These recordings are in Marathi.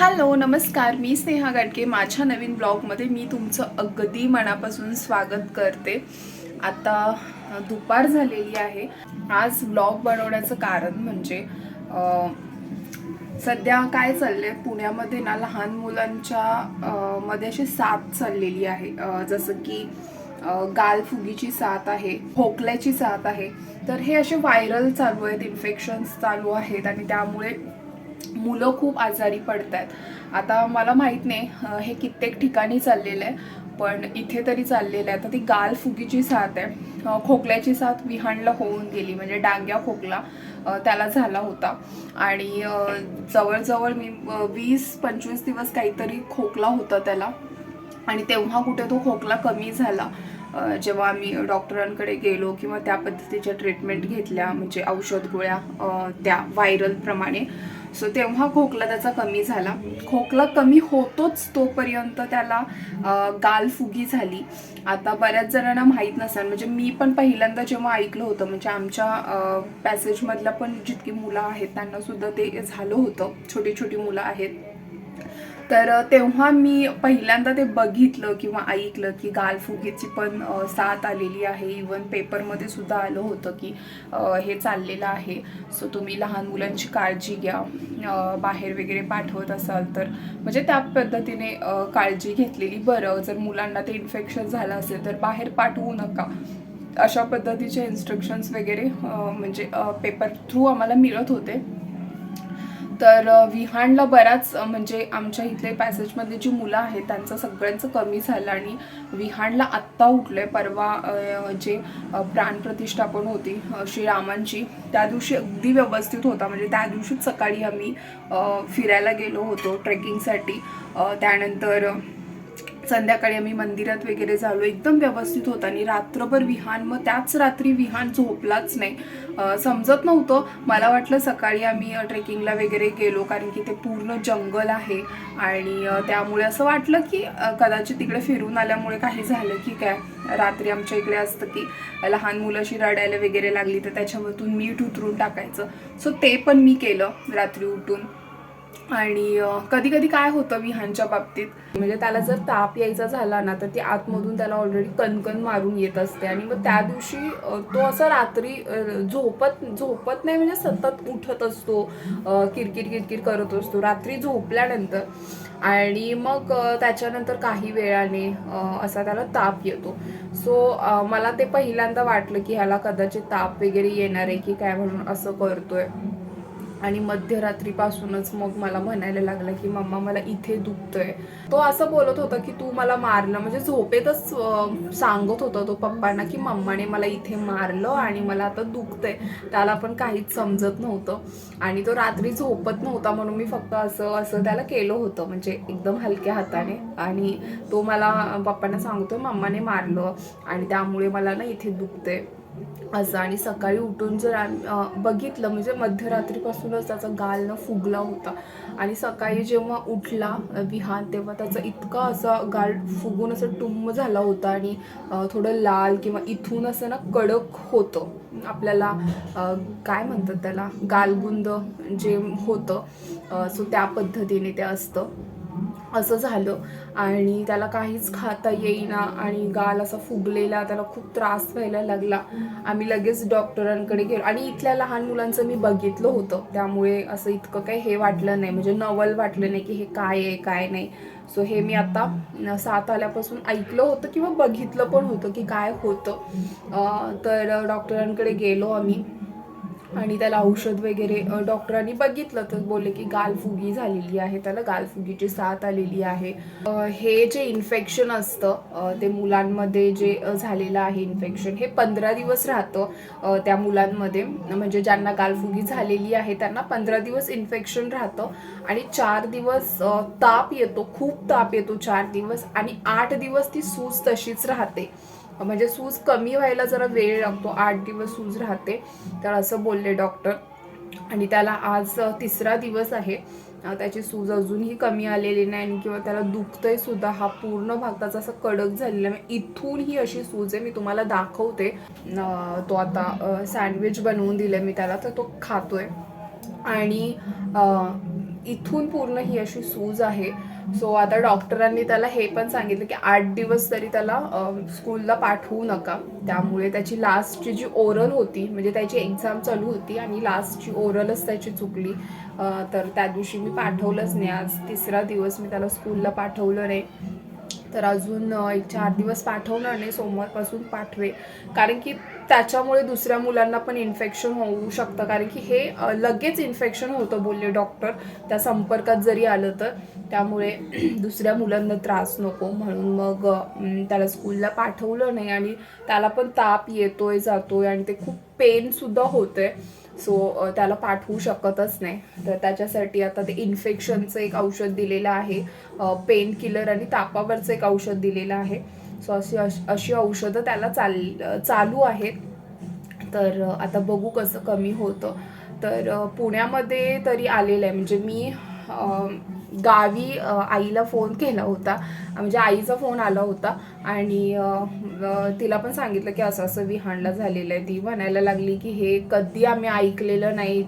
हॅलो नमस्कार. मी स्नेहा गाडके. माझ्या नवीन ब्लॉगमध्ये मी तुमचं अगदी मनापासून स्वागत करते. आता दुपार झालेली आहे. आज ब्लॉग बनवण्याचं कारण म्हणजे सध्या काय चाललंय? पुण्यामध्ये ना लहान मुलांच्या मध्ये अशी साथ चाललेली आहे. जसं की गालफुगीची साथ आहे खोकल्याची साथ आहे. तर हे असे व्हायरल चालू आहेत इन्फेक्शन्स चालू आहेत आणि त्यामुळे मुलं खूप आजारी पडत आहेत आता मला माहीत नाही हे कित्येक ठिकाणी चाललेलं आहे पण इथे तरी चाललेलं आहे. तर ती गाल फुगीची साथ आहे. खोकल्याची साथ विहाणला होऊन गेली म्हणजे डांग्या खोकला त्याला झाला होता. आणि जवळजवळ मी वीस पंचवीस दिवस काहीतरी खोकला होता त्याला. आणि तेव्हा कुठे तो खोकला कमी झाला. जेव्हा आम्ही डॉक्टरांकडे गेलो किंवा त्या पद्धतीच्या ट्रीटमेंट घेतल्या म्हणजे औषध गोळ्या त्या व्हायरलप्रमाणे सो तेव्हा खोकला त्याचा कमी झाला. खोकला कमी होतोच तोपर्यंत त्याला गालफुगी झाली. आता बऱ्याच जणांना माहीत नसेल म्हणजे मी पण पहिल्यांदा जेव्हा ऐकलं होतं म्हणजे आमच्या पॅसेजमधल्या पण जितकी मुलं आहेत त्यांना सुद्धा ते झालं होतं. छोटी छोटी मुलं आहेत. तर तेव्हा मी पहिल्यांदा ते बघितलं किंवा ऐकलं की गालफुगीची पण साथ आलेली आहे. इवन पेपरमध्ये सुद्धा आलं होतं की हे चाललेलं आहे. सो तुम्ही लहान मुलांची काळजी घ्या. बाहेर वगैरे पाठवत असाल तर. म्हणजे त्या पद्धतीने काळजी घेतलेली बरं. जर मुलांना ते इन्फेक्शन झालं असेल तर बाहेर पाठवू नका. अशा पद्धतीचे इन्स्ट्रक्शन्स वगैरे म्हणजे पेपर थ्रू आम्हाला मिळत होते. तर विहानला बऱ्याच म्हणजे आमच्या इथले पॅसेजमधले जी मुलं आहेत त्यांचं सगळ्यांचं कमी झालं आणि विहानला आत्ता उठलंय. परवा जे अ, प्राणप्रतिष्ठापन होती श्रीरामांची त्या दिवशी अगदी व्यवस्थित होता. म्हणजे त्या दिवशीच सकाळी आम्ही फिरायला गेलो होतो ट्रेकिंगसाठी. त्यानंतर संध्याकाळी आम्ही मंदिरात वगैरे झालो. एकदम व्यवस्थित होतं आणि रात्रभर विहान मग त्याच रात्री विहान झोपलाच नाही. समजत नव्हतं. मला वाटलं सकाळी आम्ही ट्रेकिंगला वगैरे गेलो कारण की ते पूर्ण जंगल आहे. आणि त्यामुळे असं वाटलं की कदाचित तिकडे फिरून आल्यामुळे काही झालं की काय? रात्री आमच्या इकडे असतं की लहान मुलं अशी रडायला वगैरे लागली तर त्याच्यामधून मीठ उतरून टाकायचं. सो ते पण मी केलं रात्री उठून. आणि कधी कधी काय होतं विहानच्या बाबतीत म्हणजे त्याला जर ताप यायचा झाला ना तर ती आतमधून त्याला ऑलरेडी कणकण मारून येत असते. आणि मग त्या दिवशी तो असा रात्री झोपत झोपत नाही म्हणजे सतत उठत असतो किरकिर किरकिर करत असतो रात्री झोपल्यानंतर. आणि मग त्याच्यानंतर काही वेळाने असा त्याला ताप येतो. सो मला ते पहिल्यांदा वाटलं की ह्याला कदाचित ताप वगैरे येणार आहे की काय म्हणून असं करतोय. आणि मध्यरात्रीपासूनच मग मला म्हणायला लागला की मम्मा मला इथे दुखतंय. तो असं बोलत होता की तू मला मारलं. म्हणजे झोपेतच सांगत होता तो पप्पांना की मम्माने मला इथे मारलं आणि मला आता दुखतंय. त्याला पण काहीच समजत नव्हतं. आणि तो रात्री झोपत नव्हता म्हणून मी फक्त असं असं त्याला केलं होतं. म्हणजे एकदम हलक्या हाताने. आणि तो मला पप्पांना सांगतोय मम्माने मारलं आणि त्यामुळे मला ना इथे दुखतंय. असं आणि सकाळी उठून जर बघितलं म्हणजे मध्यरात्रीपासूनच त्याचा गाल फुगला होता. आणि सकाळी जेव्हा उठला विहान तेव्हा त्याचा इतका असा गाल फुगून असं टुंब झाला होता आणि थोडं लाल किंवा इथून असं ना कडक होतं. आपल्याला काय म्हणतात त्याला? गालगुंद जे होतं सो त्या पद्धतीने ते असतं. असं झालं. आणि त्याला काहीच खाता येईना आणि गाल असा फुगलेला त्याला खूप त्रास व्हायला लागला. आम्ही लगेच डॉक्टरांकडे गेलो. आणि इथल्या लहान मुलांचं मी बघितलं होतं. त्यामुळे असं इतकं काही हे वाटलं नाही. म्हणजे नवल वाटलं नाही की हे काय आहे काय नाही. सो हे मी आता सात आल्यापासून ऐकलं होतं किंवा बघितलं पण होतं की काय होतं. तर डॉक्टरांकडे गेलो आम्ही. आणि त्याला औषध वगैरे डॉक्टरांनी बघितलं. तर बोलले की गालफुगी झालेली आहे. त्याला गालफुगीची साथ आलेली आहे. हे जे इन्फेक्शन असतं ते मुलांमध्ये जे झालेलं आहे इन्फेक्शन हे पंधरा दिवस राहतं त्या मुलांमध्ये. म्हणजे ज्यांना गालफुगी झालेली आहे त्यांना पंधरा दिवस इन्फेक्शन राहतं आणि चार दिवस ताप येतो. खूप ताप येतो चार दिवस आणि आठ दिवस ती सूज तशीच राहते. म्हणजे सूज कमी व्हायला जरा वेळ लागतो आठ दिवस सूज राहते. तर असं बोलले डॉक्टर आणि त्याला आज तिसरा दिवस आहे. त्याची सूज अजूनही कमी आलेली नाही आणि किंवा त्याला दुखतंय सुद्धा हा पूर्ण भाग त्याचा असा कडक झालेला आहे. इथून ही अशी सूज आहे मी तुम्हाला दाखवते. तो आता सँडविच बनवून दिले मी त्याला तर तो खातोय. आणि इथून पूर्ण ही अशी सूज आहे. सो आता डॉक्टरांनी त्याला हे पण सांगितलं की आठ दिवस तरी त्याला स्कूलला पाठवू नका. त्यामुळे त्याची लास्टची जी ओरल होती म्हणजे त्याची एक्झाम चालू होती आणि लास्टची ओरलच त्याची चुकली. तर त्या दिवशी मी पाठवलंच नाही. आज तिसरा दिवस मी त्याला स्कूलला पाठवलं नाही. तर अजून एक चार दिवस पाठवणार नाही सोमवारपासून पाठवे कारण की त्याच्यामुळे दुसऱ्या मुलांना पण इन्फेक्शन होऊ शकतं. कारण की हे लगेच इन्फेक्शन होतं बोलले डॉक्टर त्या संपर्कात जरी आलं तर. त्यामुळे दुसऱ्या मुलांना त्रास नको. म्हणून मग त्याला स्कूलला पाठवलं नाही आणि त्याला पण ताप येतोय जातोय आणि ते खूप पेनसुद्धा होतंय. सो त्याला पाठवू शकतच नाही. तर त्याच्यासाठी आता ते इन्फेक्शनचं एक औषध दिलेलं आहे. पेन किलर आणि तापावरचं एक औषध दिलेलं आहे. सो अशी अश- अशी औषधं त्याला चाल चालू आहेत. तर आता बघू कसं कमी होतं. तर पुण्यामध्ये तरी आलेलं आहे. म्हणजे मी गावी आईला फोन केला होता. म्हणजे आईचा फोन आला होता. आणि तिला पण सांगितलं की असं असं विहाणला झालेलं आहे. ती म्हणायला लागली की हे कधी आम्ही ऐकलेलं नाही.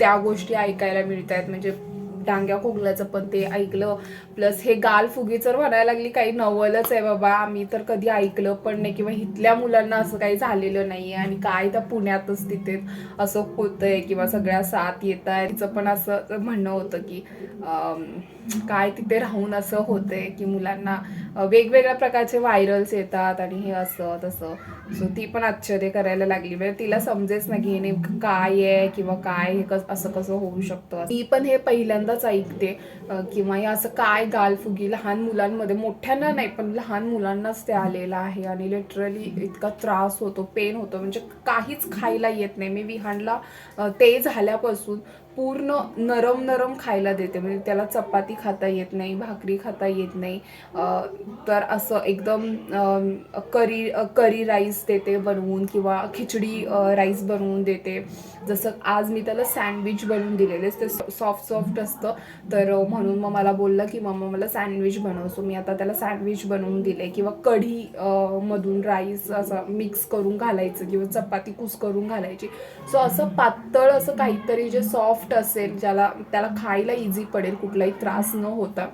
त्या गोष्टी ऐकायला मिळत आहेत म्हणजे डांग्या खोकल्याचं पण ते ऐकलं. प्लस हे गाल फुगीचं म्हणायला लागली काही नवलच आहे बाबा. आम्ही तर कधी ऐकलं पण नाही किंवा इथल्या मुलांना असं काही झालेलं नाही आणि काय त्या पुण्यातच तिथे असं होतंय किंवा सगळ्या साथ येत आहे तिचं पण असं म्हणणं होतं की काय तिथे राहून असं होतंय की मुलांना वेगवेगळ्या प्रकारचे व्हायरल्स येतात आणि हे असं तसं. सो ती पण आश्चर्य करायला लागली. म्हणजे तिला समजेच ना की हे नेमकं काय आहे किंवा काय हे कसं असं कसं होऊ शकतं. मी पण हे पहिल्यांदा पहिल्यांदाच ऐकते. किंवा असं काय गालफुगी लहान मुलांमध्ये मोठ्यांना नाही पण लहान मुलांनाच ते आलेलं आहे. आणि लिटरली इतका त्रास होतो पेन होतो. म्हणजे काहीच खायला येत नाही. मी विहानला ते झाल्यापासून पूर्ण नरम नरम खायला देते. म्हणजे त्याला चपाती खाता येत नाही भाकरी खाता येत नाही. तर असं एकदम करी करी राईस देते बनवून किंवा खिचडी राईस बनवून देते. जसं आज मी त्याला सँडविच बनवून दिलेले ते सॉफ्ट सॉफ्ट असतं. तर म्हणून मग मला बोललं की मम्मा मला सँडविच बनव. सो मी आता त्याला सँडविच बनवून दिले किंवा कढी मधून राईस असं मिक्स करून घालायचं किंवा चपाती कुस करून घालायची. सो असं पातळ असं काहीतरी जे सॉफ्ट असेल ज्याला त्याला खायला इझी पडेल कुठलाही त्रास न होता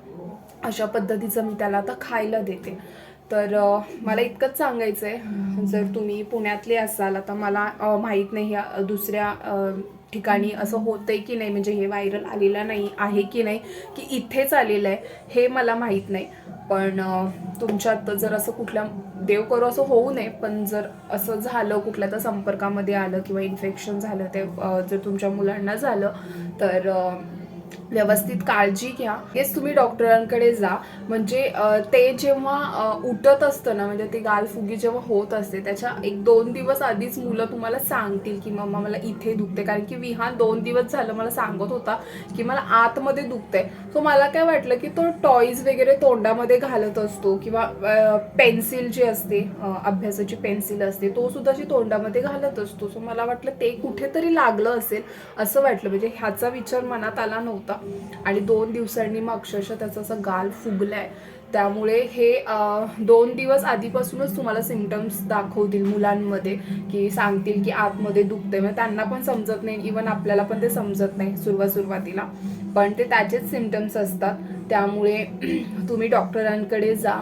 अशा पद्धतीचं मी त्याला आता खायला देते. तर मला इतकंच सांगायचं आहे जर तुम्ही पुण्यातले असाल आता मला माहीत नाही या दुसऱ्या ठिकाणी असं होतंय की नाही म्हणजे हे व्हायरल आलेलं नाही आहे की नाही की इथेच आलेलं आहे हे मला माहीत नाही. पण तुमच्यात जर असं कुठल्या देव करू असं होऊ नये पण जर असं झालं कुठल्या तर संपर्कामध्ये आलं किंवा इन्फेक्शन झालं ते जर तुमच्या मुलांना झालं तर व्यवस्थित काळजी घ्या. हेच तुम्ही डॉक्टरांकडे जा. म्हणजे ते जेव्हा उठत असतं ना म्हणजे ते गालफुगी जेव्हा होत असते त्याच्या एक दोन दिवस आधीच मुलं तुम्हाला सांगतील की मम्मा मला इथे दुखते कारण की विहान दोन दिवस झालं मला सांगत होता की मला आतमध्ये दुखतंय. सो मला काय वाटलं की तो टॉईज वगैरे तोंडामध्ये घालत असतो किंवा पेन्सिल जी असते अभ्यासाची पेन्सिल असते तो सुद्धा जी तोंडामध्ये घालत असतो. सो मला वाटलं ते कुठेतरी लागलं असेल असं वाटलं. म्हणजे ह्याचा विचार मनात आला नव्हता. आणि दोन दिवसांनी मग अक्षरशः त्याचा असा गाल फुगलाय. त्यामुळे हे दोन दिवस आधीपासूनच तुम्हाला सिमटम्स दाखवतील मुलांमध्ये की सांगतील की आतमध्ये दुखते मग त्यांना पण समजत नाही इवन आपल्याला पण ते समजत नाही सुरुवात सुरुवातीला पण ते त्याचेच सिमटम्स असतात. त्यामुळे तुम्ही डॉक्टरांकडे जा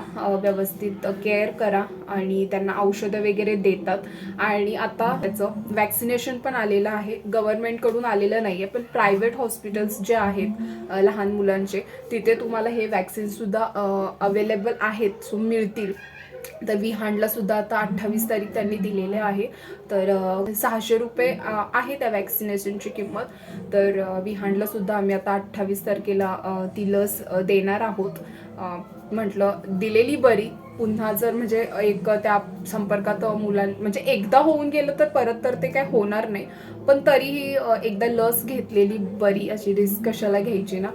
व्यवस्थित केअर करा आणि त्यांना औषधं वगैरे देतात. आणि आता त्याचं वॅक्सिनेशन पण आलेलं आहे. गव्हर्नमेंटकडून आलेलं नाही आहे पण प्रायव्हेट हॉस्पिटल्स जे आहेत लहान मुलांचे तिथे तुम्हाला हे वॅक्सिनसुद्धा अवेलेबल आहेत सो मिळतील. तर विहानला सुद्धा आता अठ्ठावीस तारीख त्यांनी दिलेले आहे. तर सहाशे रुपये आहे त्या वॅक्सिनेशनची किंमत. तर अ, विहानला सुद्धा आम्ही आता अठ्ठावीस तारखेला ती लस देणार आहोत. म्हटलं दिलेली बरी पुन्हा जर म्हणजे एक त्या संपर्कात मुलां म्हणजे एकदा होऊन गेलं तर परत तर ते काय होणार नाही. पण तरीही एकदा लस घेतलेली बरी अशी रिस्क कशाला घ्यायची ना?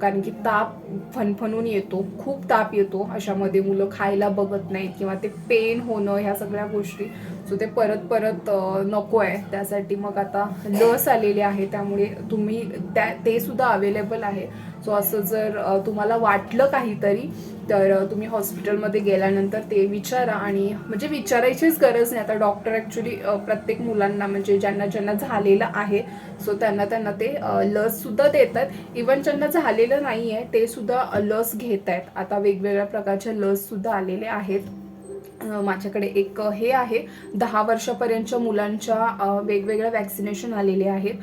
कारण की ताप फनफनून येतो खूप ताप येतो. अशामध्ये मुलं खायला बघत नाहीत किंवा ते पेन होणं ह्या सगळ्या गोष्टी. सो ते परत परत नको आहे. त्यासाठी मग आता लस आलेली आहे. त्यामुळे तुम्ही त्या ते सुद्धा अवेलेबल आहे. सो असं जर तुम्हाला वाटलं काहीतरी तर तुम्ही हॉस्पिटलमध्ये गेल्यानंतर ते विचारा आणि म्हणजे विचारायचीच गरज नाही. आता डॉक्टर ॲक्च्युली प्रत्येक मुलांना म्हणजे ज्यांना ज्यांना झालेलं आहे सो त्यांना त्यांना ते लससुद्धा देतात. इवन ज्यांना झालेलं नाही आहे ते सुद्धा लस घेत आहेत आता वेगवेगळ्या प्रकारच्या लससुद्धा आलेल्या आहेत. माझ्याकडे एक हे आहे. दहा वर्षापर्यंतच्या मुलांच्या वेगवेगळ्या वॅक्सिनेशन आलेले आहेत.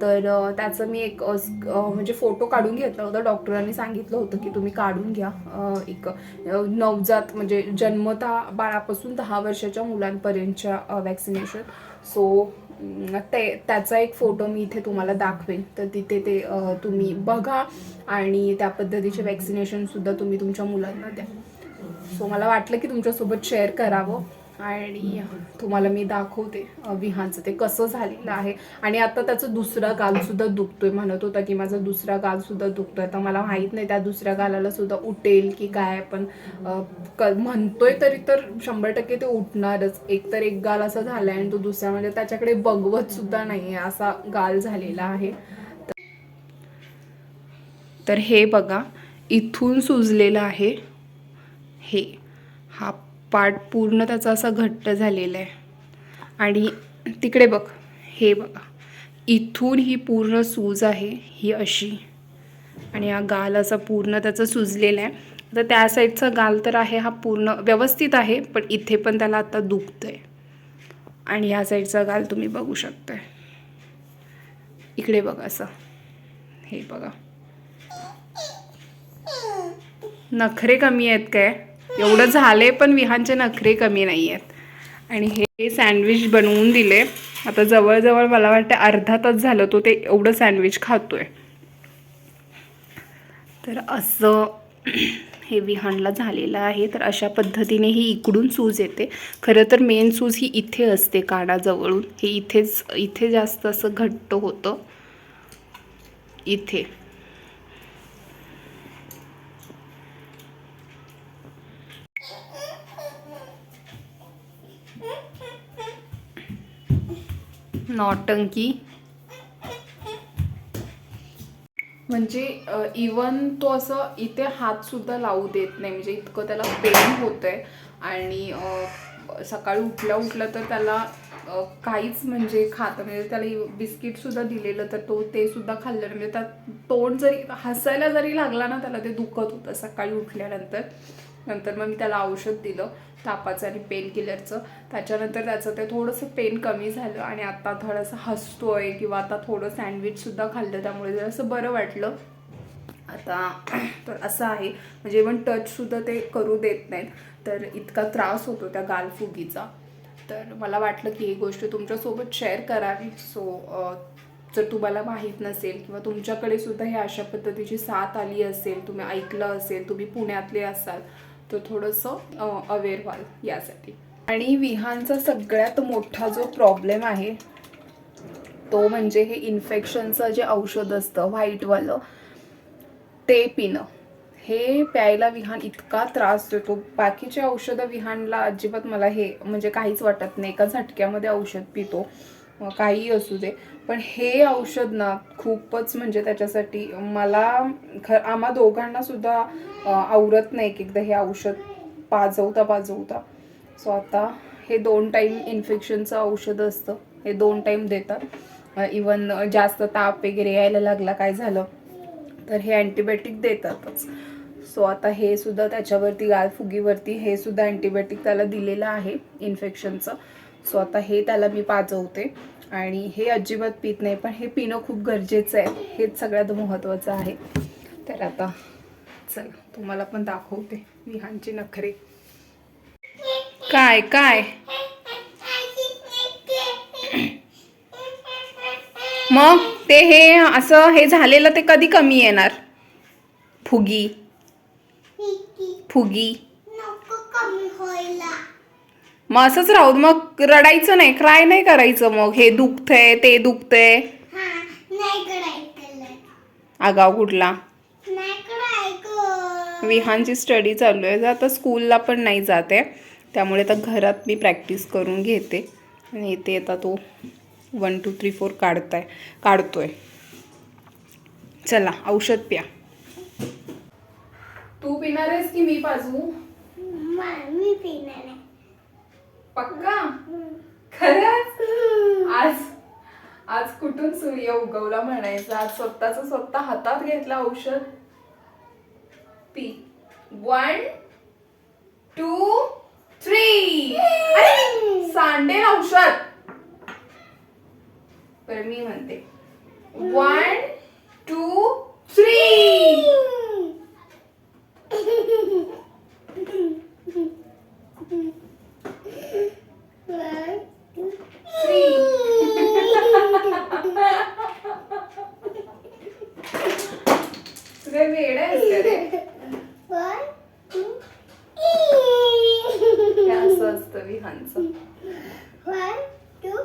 तर त्याचं मी एक म्हणजे फोटो काढून घेतला होता. डॉक्टरांनी सांगितलं होतं की तुम्ही काढून घ्या. एक नवजात म्हणजे जन्मता बाळापासून दहा वर्षाच्या मुलांपर्यंतच्या वॅक्सिनेशन सो ते त्याचा एक फोटो मी इथे तुम्हाला दाखवेन. तर तिथे ते तुम्ही बघा आणि त्या पद्धतीचे वॅक्सिनेशनसुद्धा तुम्ही तुमच्या मुलांना द्या. सो मला वाटलं की तुमच्यासोबत शेअर करावं. आणि तुम्हाला मी दाखवते विहानचं ते कसं झालेलं आहे. आणि आता त्याचं दुसरा गालसुद्धा दुखतोय. म्हणत होता की माझा दुसरा गालसुद्धा दुखतोय. तर मला माहीत नाही त्या दुसऱ्या गालाला सुद्धा उठेल की काय. पण क म्हणतोय तरी तर शंभर टक्के ते उठणारच. एक तर एक गाल असा झाला आहे आणि तो दुसरा म्हणजे त्याच्याकडे बघवत सुद्धा नाही आहे असा गाल झालेला आहे. तर हे बघा इथून सुजलेलं आहे. हे. हा पार्ट पूर्ण त्याचा असा घट्ट झालेला आहे. आणि तिकडे बघ हे बघा. इथून ही पूर्ण सूज आहे ही अशी. आणि हा गाल असा पूर्ण त्याचा सुजलेला आहे. तर त्या साईडचा गाल तर आहे हा पूर्ण व्यवस्थित आहे पण इथे पण त्याला आता आहे आणि ह्या साईडचा गाल तुम्ही बघू शकताय. इकडे बघा असं. हे बघा. नखरे कमी आहेत काय? एवढं झाले पण विहानचे नखरे कमी नाही आहेत आणि हे सँडविच बनवून दिले. आता जवळजवळ मला वाटतं अर्धा तास झालं तो ते एवढं सँडविच खातोय. तर असं हे विहानला झालेलं आहे. तर अशा पद्धतीने ही इकडून सूज येते. खरं तर मेन सूज ही इथे असते कानाजवळून. हे इथेच इथे जास्त असं घट्ट होतं. इथे. नौटंकी. म्हणजे इवन तो असं इथे हात सुद्धा लावू देत नाही. म्हणजे इतकं त्याला पेन होतंय. आणि सकाळी उठल्या उठलं तर त्याला काहीच म्हणजे खात म्हणजे त्याला बिस्किट सुद्धा दिलेलं तर तो ते सुद्धा खाल्लं. म्हणजे त्यात तोंड जरी हसायला जरी लागला ना त्याला ते दुखत होतं सकाळी उठल्यानंतर. नंतर मग मी त्याला औषध दिलं. तापाचं आणि पेन किलरचं त्याच्यानंतर त्याचं ते थोडंसं पेन कमी झालं आणि आता थोडंसं हसतोय किंवा आता थोडं सँडविचसुद्धा खाल्लं त्यामुळे जरासं बरं वाटलं. आता तर असं आहे. म्हणजे इवन टचसुद्धा ते करू देत नाहीत. तर इतका त्रास होतो त्या गालफुगीचा. तर मला वाटलं की ही गोष्ट तुमच्यासोबत शेअर करावी. सो जर तुम्हाला माहीत नसेल किंवा तुमच्याकडे सुद्धा हे अशा पद्धतीची साथ आली असेल तुम्ही ऐकलं असेल तुम्ही पुण्यातले असाल तर थोडंसं अवेअर व्हाल यासाठी. आणि विहानचा सगळ्यात मोठा जो प्रॉब्लेम आहे तो म्हणजे हे इन्फेक्शनचं जे औषध असतं व्हाईटवालं ते पिणं. हे प्यायला विहान इतका त्रास देतो. बाकीचे औषधं विहानला अजिबात मला हे म्हणजे काहीच वाटत नाही. एका झटक्यामध्ये औषध पितो. काही काहीही असू दे. पण हे औषध ना खूपच म्हणजे त्याच्यासाठी मला ख आम्हा दोघांना सुद्धा आवरत नाही एकदा हे औषध पाजवता पाजवता. सो आता हे दोन टाईम इन्फेक्शनचं औषध असतं. हे दोन टाईम देतात. इवन जास्त ताप वगैरे यायला लागला काय झालं तर हे अँटीबायोटिक देतातच. सो आता हे सुद्धा त्याच्यावरती गालफुगीवरती हे सुद्धा अँटीबायोटिक त्याला दिलेलं आहे इन्फेक्शनचं सो आता हे त्याला मी पाजवते. आणि हे अजिबात पित नाही पण हे पिणं खूप गरजेचं आहे. हेच सगळ्यात महत्त्वाचं आहे. तर आता चला तुम्हाला पण दाखवते विहांची नखरे. काय काय? मग ते हे असं हे झालेलं ते कधी कमी येणार? फुगी. फुगी. मग असंच राहू. मग रडायचं नाही. क्राय नाही करायचं मग. हे दुखतंय ते दुखतंय. हा नाही करायचं आगाव कुठला? विहानची स्टडी चालू आहे. आता स्कूलला पण नाही जाते त्यामुळे आता घरात मी प्रॅक्टिस करून घेते. आणि इथे आता तो वन टू थ्री फोर काढताय. काढतोय. चला औषध प्या. तू पिणार आहेस की मी पाजू? मा- मी पिणार आहे. पक्का? खरंच? आज आज कुठून सूर्य उगवला म्हणायचं? आज स्वतःच स्वतः हातात घेतला औषध? पी वन टू थ्री सांडेल औषध. तर मी म्हणते. वन टू थ्री थ्री तुझे वेड आहेस का रे One, two, हे असं असतं विहानचं one, two.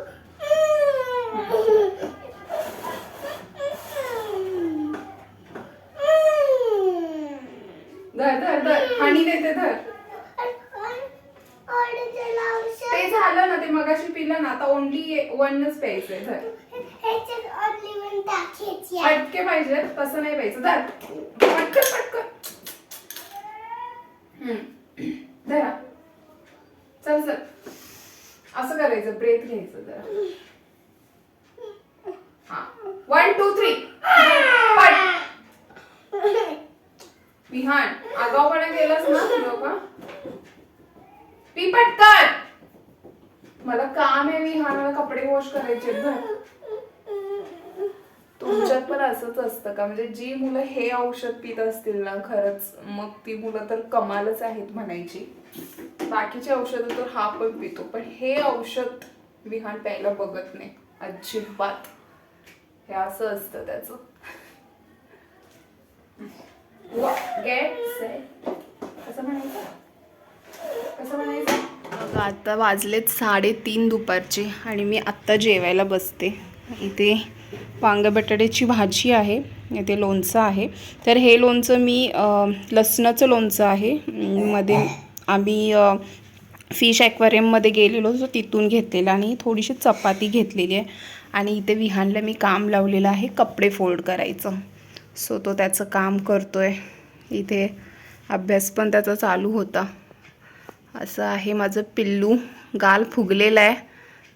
धर धर धर आणि देते धर ते झालं ना ते मगाशी पिलं ना आता ओनली वनच प्यायचंय धर पटके पाहिजे तसं नाही प्यायचं धर पटकन पटकन हम्म. धरा. चल चल. असं करायचं ब्रेथ घ्यायचं जरा हा वन टू थ्री पट विहान आगाऊपणा केलास ना लोका पी पटकन मला काम आहे विहान मला कपडे वॉश करायचे आहेत, धर तुमच्यात पण असंच का म्हणजे जी मुलं हे औषध पित असतील ना खरंच मग ती मुलं तर कमालच आहेत म्हणायची. बाकीची औषधं तर हा पण पितो पण हे औषध विहान प्यायला बघत नाही. अजिबात. हे असं असतं त्याचं. गेट म्हणायचं? कसं म्हणायचं? आता वाजलेत साडेतीन दुपारचे आणि मी आत्ता जेवायला बसते. इथे वांग बटाट्याची भाजी आहे इथे लोणचं आहे. तर हे लोणचं मी लसणाचं लोणचं आहे. मध्ये आम्ही फिश ॲक्वेरियममध्ये गेलेलो सो तिथून घेतलेलं आणि थोडीशी चपाती घेतलेली आहे. आणि इथे विहानला मी काम लावलेलं आहे कपडे फोल्ड करायचं. सो तो त्याचं काम करतो आहे इथे अभ्यास पण त्याचा चालू होता. असं आहे माझं पिल्लू. गाल फुगलेलं आहे.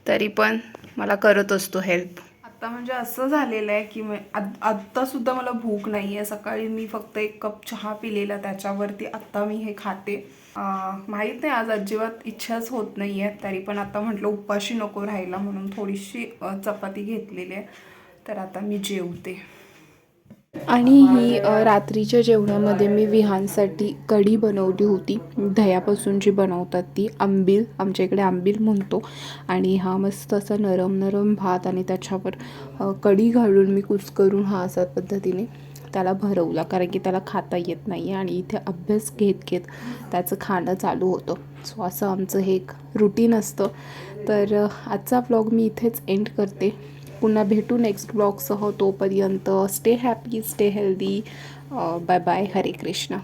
तरी पण मला करत असतो हेल्प आत्ता म्हणजे असं झालेलं आहे की म- आत्तासुद्धा मला भूक नाही आहे सकाळी मी फक्त एक कप चहा पिलेला त्याच्यावरती आत्ता मी हे खाते. माहीत नाही आज अजिबात इच्छाच होत नाही आहे तरी पण आता म्हटलं उपाशी नको राहायला म्हणून थोडीशी चपाती घेतलेली आहे. तर आता मी जेवते. आणि ही रात्रीच्या जेवणामध्ये मी विहानसाठी कढी बनवली होती. दह्यापासून जी बनवतात ती. आंबील आमच्या इकडे आंबील म्हणतो. आणि हा मस्त असा नरम नरम भात आणि त्याच्यावर कढी घालून मी कुस्करून हा असा पद्धतीने त्याला भरवला. कारण की त्याला खाता येत नाही आहे आणि इथे अभ्यास घेत घेत त्याचं खाणं चालू होतं. सो असं आमचं हे एक रुटीन असतं. तर आजचा ब्लॉग मी इथेच एंड करते. पुन्हा भेटू नेक्स्ट ब्लॉगसह तोपर्यंत stay happy stay healthy bye bye Hare Krishna.